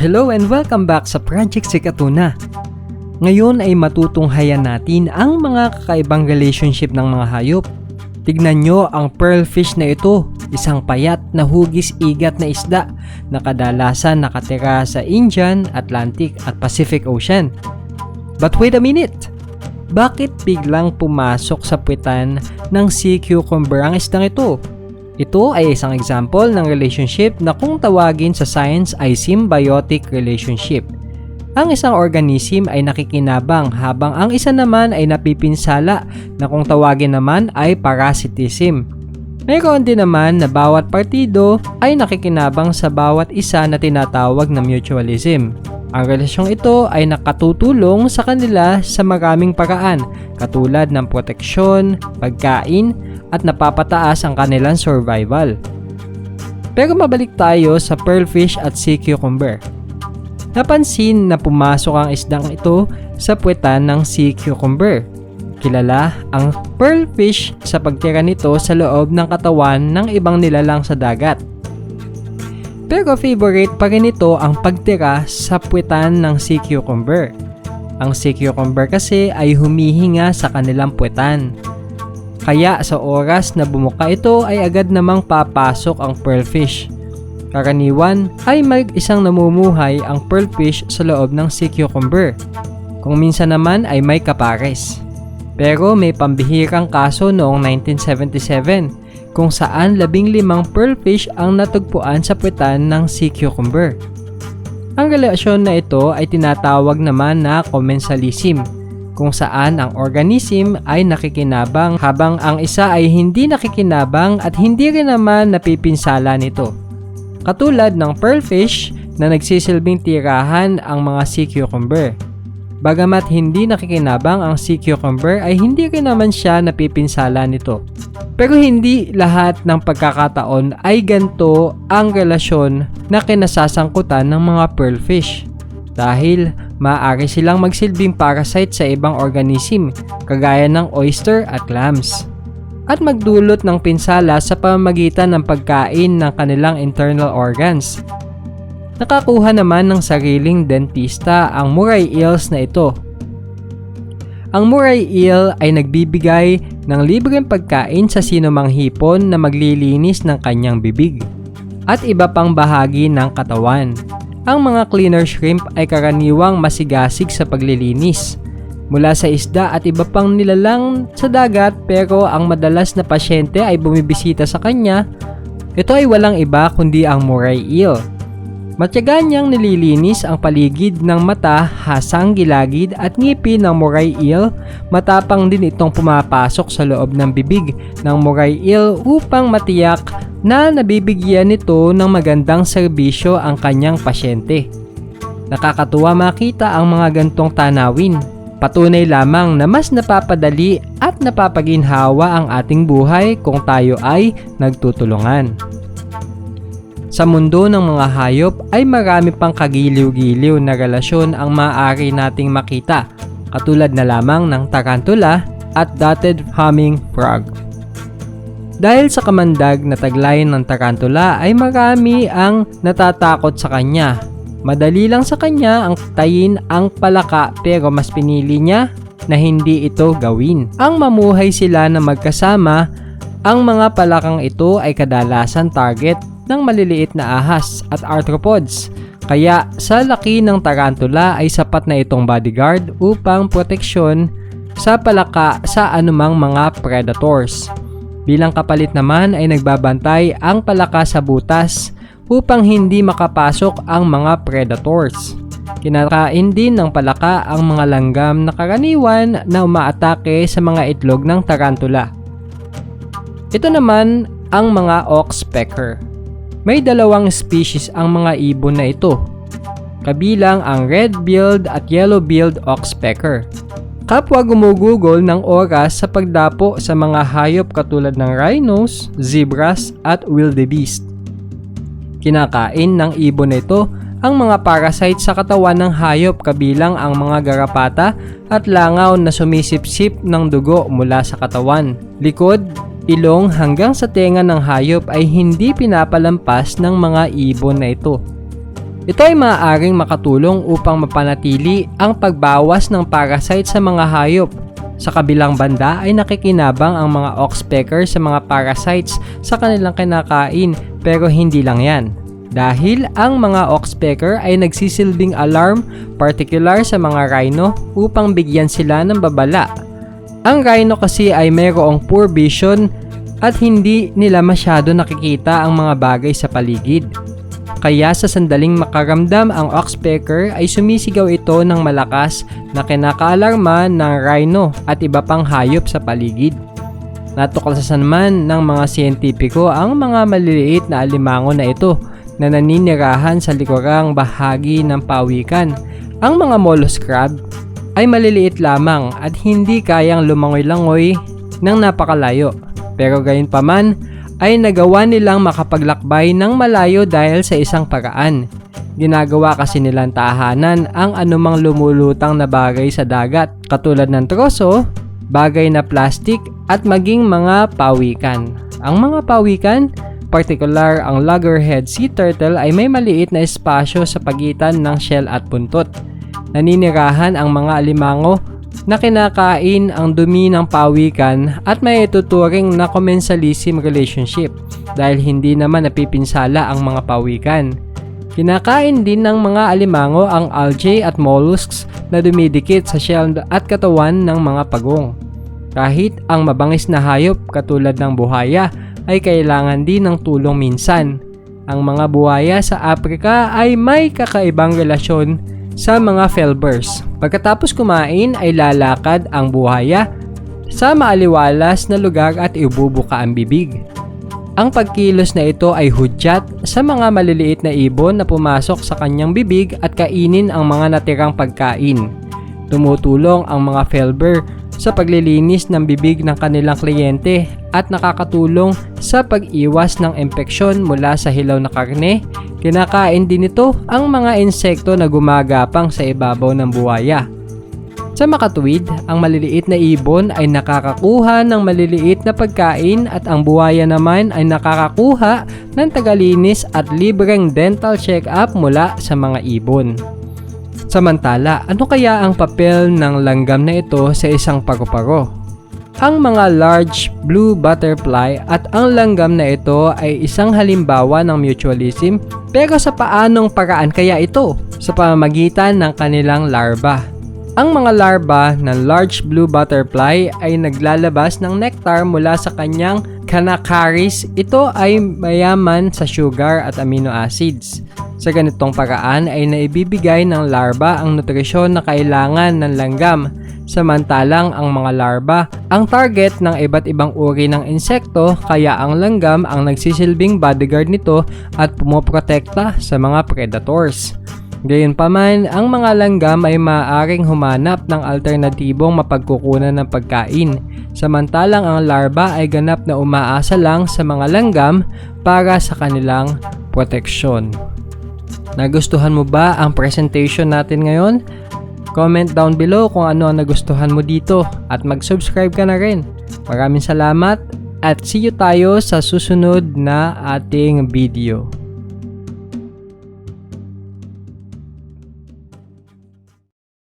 Hello and welcome back sa Project Sikatuna. Ngayon ay matutunghayan natin ang mga kakaibang relationship ng mga hayop. Tignan nyo ang pearlfish na ito, isang payat na hugis igat na isda na kadalasan nakatira sa Indian, Atlantic at Pacific Ocean. But wait a minute! Bakit biglang pumasok sa puwitan ng sea cucumber ang isdang ito? Ito ay isang example ng relationship na kung tawagin sa science ay symbiotic relationship. Ang isang organism ay nakikinabang habang ang isa naman ay napipinsala na kung tawagin naman ay parasitism. Mayroon din naman na bawat partido ay nakikinabang sa bawat isa na tinatawag na mutualism. Ang relasyong ito ay nakatutulong sa kanila sa maraming paraan katulad ng proteksyon, pagkain, at napapataas ang kanilang survival. Pero mabalik tayo sa pearlfish at sea cucumber. Napansin na pumasok ang isdang ito sa puwetan ng sea cucumber. Kilala ang pearlfish sa pagtira nito sa loob ng katawan ng ibang nilalang sa dagat. Pero favorite pa rin ito ang pagtira sa puwetan ng sea cucumber. Ang sea cucumber kasi ay humihinga sa kanilang puwetan. Kaya sa oras na bumuka ito ay agad namang papasok ang pearlfish. Karaniwan ay may isang namumuhay ang pearlfish sa loob ng sea cucumber. Kung minsan naman ay may kapares. Pero may pambihirang kaso noong 1977 kung saan labing limang pearlfish ang natugpuan sa puwetan ng sea cucumber. Ang relasyon na ito ay tinatawag naman na commensalism kung saan ang organism ay nakikinabang habang ang isa ay hindi nakikinabang at hindi rin naman napipinsala nito. Katulad ng pearlfish na nagsisilbing tirahan ang mga sea cucumber. Bagamat hindi nakikinabang ang sea cucumber ay hindi rin naman siya napipinsala nito. Pero hindi lahat ng pagkakataon ay ganto ang relasyon na kinasasangkutan ng mga pearlfish. Dahil maaari silang magsilbing parasite sa ibang organism kagaya ng oyster at clams at magdulot ng pinsala sa pamamagitan ng pagkain ng kanilang internal organs. Nakakuha naman ng sariling dentista ang Murray eels na ito. Ang Murray eel ay nagbibigay ng libreng pagkain sa sinumang hipon na maglilinis ng kanyang bibig at iba pang bahagi ng katawan. Ang mga cleaner shrimp ay karaniwang masigasig sa paglilinis mula sa isda at iba pang nilalang sa dagat pero ang madalas na pasyente ay bumibisita sa kanya. Ito ay walang iba kundi ang moray eel. Matyaga niyang nililinis ang paligid ng mata, hasang gilagid at ngipin ng moray eel. Matapang din itong pumapasok sa loob ng bibig ng moray eel upang matiyak na nabibigyan nito ng magandang serbisyo ang kanyang pasyente. Nakakatuwa makita ang mga gantong tanawin. Patunay lamang na mas napapadali at napapaginhawa ang ating buhay kung tayo ay nagtutulungan. Sa mundo ng mga hayop ay marami pang kagiliw-giliw na relasyon ang maaari nating makita, katulad na lamang ng tarantula at dotted humming frog. Dahil sa kamandag na taglayin ng tarantula ay marami ang natatakot sa kanya. Madali lang sa kanya ang tayin ang palaka pero mas pinili niya na hindi ito gawin. Ang mamuhay sila na magkasama, ang mga palakang ito ay kadalasan target ng maliliit na ahas at arthropods. Kaya sa laki ng tarantula ay sapat na itong bodyguard upang proteksyon sa palaka sa anumang mga predators. Bilang kapalit naman ay nagbabantay ang palaka sa butas upang hindi makapasok ang mga predators. Kinakain din ng palaka ang mga langgam na karaniwan na umaatake sa mga itlog ng tarantula. Ito naman ang mga oxpecker. May dalawang species ang mga ibon na ito, kabilang ang red-billed at yellow-billed oxpecker. Kapwa gumugugol ng oras sa pagdapo sa mga hayop katulad ng rhinos, zebras at wildebeest. Kinakain ng ibon na ito ang mga parasite sa katawan ng hayop kabilang ang mga garapata at langaw na sumisipsip ng dugo mula sa katawan, likod, ilong hanggang sa tenga ng hayop ay hindi pinapalampas ng mga ibon na ito. Ito ay maaaring makatulong upang mapanatili ang pagbawas ng parasite sa mga hayop. Sa kabilang banda ay nakikinabang ang mga oxpecker sa mga parasites sa kanilang kinakain pero hindi lang yan. Dahil ang mga oxpecker ay nagsisilbing alarm particular sa mga rhino upang bigyan sila ng babala. Ang rhino kasi ay mayroong poor vision at hindi nila masyado nakikita ang mga bagay sa paligid. Kaya sa sandaling makaramdam ang oxpecker ay sumisigaw ito ng malakas na kinakaalarma ng rhino at iba pang hayop sa paligid. Natuklasan naman ng mga siyentipiko ang mga maliliit na alimango na ito na naninirahan sa likurang bahagi ng pawikan. Ang mga mollusk crab ay maliliit lamang at hindi kayang lumangoy-langoy ng napakalayo. Pero gayon pa man, ay nagawa nilang makapaglakbay ng malayo dahil sa isang paraan. Ginagawa kasi nilang tahanan ang anumang lumulutang na bagay sa dagat katulad ng troso, bagay na plastic at maging mga pawikan. Ang mga pawikan, particular ang loggerhead sea turtle ay may maliit na espasyo sa pagitan ng shell at buntot. Naninirahan ang mga alimango na kinakain ang dumi ng pawikan at may ituturing na commensalism relationship dahil hindi naman napipinsala ang mga pawikan. Kinakain din ng mga alimango ang algae at mollusks na dumidikit sa shell at katawan ng mga pagong. Kahit ang mabangis na hayop katulad ng buhaya ay kailangan din ng tulong minsan. Ang mga buhaya sa Africa ay may kakaibang relasyon sa mga felbers. Pagkatapos kumain ay lalakad ang buhaya sa maaliwalas na lugar at ibubuka ang bibig. Ang pagkilos na ito ay hudyat sa mga maliliit na ibon na pumasok sa kanyang bibig at kainin ang mga natirang pagkain. Tumutulong ang mga felber sa paglilinis ng bibig ng kanilang kliyente at nakakatulong sa pag-iwas ng impeksyon mula sa hilaw na karne. Kinakain din ito ang mga insekto na gumagapang sa ibabaw ng buwaya. Sa makatuwid, ang maliliit na ibon ay nakakakuha ng maliliit na pagkain at ang buwaya naman ay nakakakuha ng tagalinis at libreng dental check-up mula sa mga ibon. Samantala, ano kaya ang papel ng langgam na ito sa isang paru-paro? Ang mga large blue butterfly at ang langgam na ito ay isang halimbawa ng mutualism pero sa paanong paraan kaya ito? Sa pamamagitan ng kanilang larva. Ang mga larva ng large blue butterfly ay naglalabas ng nectar mula sa kanyang canacaris. Ito ay mayaman sa sugar at amino acids. Sa ganitong paraan ay naibibigay ng larva ang nutrisyon na kailangan ng langgam. Samantalang ang mga larva ang target ng iba't ibang uri ng insekto kaya ang langgam ang nagsisilbing bodyguard nito at pumoprotekta sa mga predators. Gayunpaman, ang mga langgam ay maaaring humanap ng alternatibong mapagkukunan ng pagkain, samantalang ang larva ay ganap na umaasa lang sa mga langgam para sa kanilang proteksyon. Nagustuhan mo ba ang presentation natin ngayon? Comment down below kung ano ang nagustuhan mo dito at mag-subscribe ka na rin. Maraming salamat at see you tayo sa susunod na ating video.